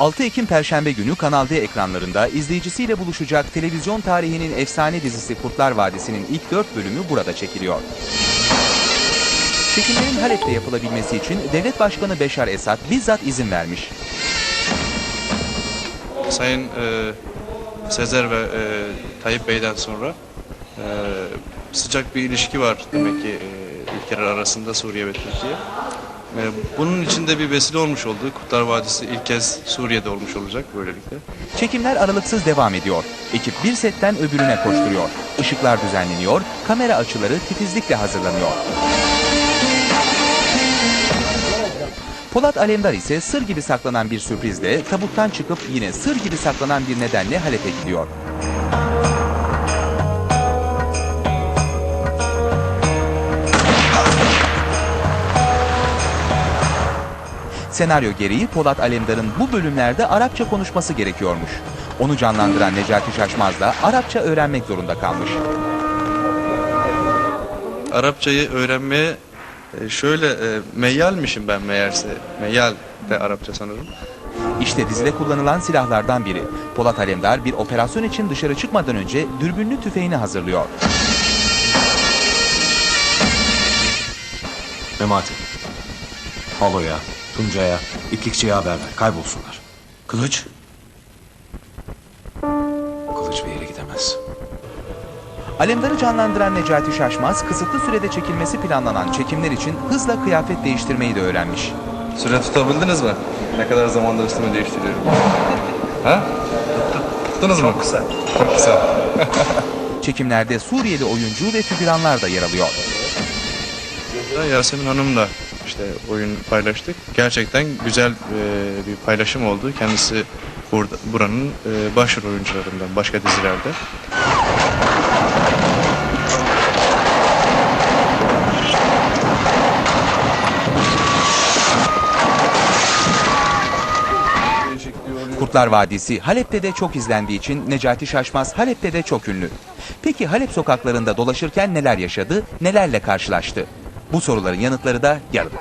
6 Ekim Perşembe günü Kanal D ekranlarında izleyicisiyle buluşacak televizyon tarihinin efsane dizisi Kurtlar Vadisi'nin ilk 4 bölümü burada çekiliyor. Çekimlerin Halep'te yapılabilmesi için Devlet Başkanı Beşar Esad bizzat izin vermiş. Sayın e, Sezer ve e, Tayyip Bey'den sonra e, sıcak bir ilişki var demek ki e, ülkeler arasında Suriye ve Türkiye. E, bunun içinde bir vesile olmuş oldu. Kurtlar Vadisi ilk kez Suriye'de olmuş olacak böylelikle. Çekimler aralıksız devam ediyor. Ekip bir setten öbürüne koşturuyor. Işıklar düzenleniyor, kamera açıları titizlikle hazırlanıyor. Polat Alemdar ise sır gibi saklanan bir sürprizle tabuttan çıkıp yine sır gibi saklanan bir nedenle Halep'e gidiyor. Senaryo gereği Polat Alemdar'ın bu bölümlerde Arapça konuşması gerekiyormuş. Onu canlandıran Necati Şaşmaz da Arapça öğrenmek zorunda kalmış. Arapçayı öğrenmeye e, şöyle e, meyyalmişim ben meğerse. Meyyal de Arapça sanırım. İşte dizide kullanılan silahlardan biri. Polat Alemdar bir operasyon için dışarı çıkmadan önce dürbünlü tüfeğini hazırlıyor. Memati. Halo'ya, Tuncay'a, İplikçi'ye haber ver. Kaybolsunlar. Kılıç. Kılıç bir yere gidemez. Alemdar'ı canlandıran Necati Şaşmaz kısıtlı sürede çekilmesi planlanan çekimler için hızla kıyafet değiştirmeyi de öğrenmiş. Süre tutabildiniz mi? Ne kadar zamandır üstümü değiştiriyorum. ha? Tuttunuz mu? Çok kısa. Çok kısa. Çekimlerde Suriyeli oyuncu ve figüranlar da yer alıyor. Yasemin Hanım'la işte oyun paylaştık. Gerçekten güzel e, bir paylaşım oldu. Kendisi burada buranın e, başrol oyuncularından başka dizilerde. Kurtlar Vadisi Halep'te de çok izlendiği için Necati Şaşmaz Halep'te de çok ünlü. Peki Halep sokaklarında dolaşırken neler yaşadı, nelerle karşılaştı? Bu soruların yanıtları da yarın.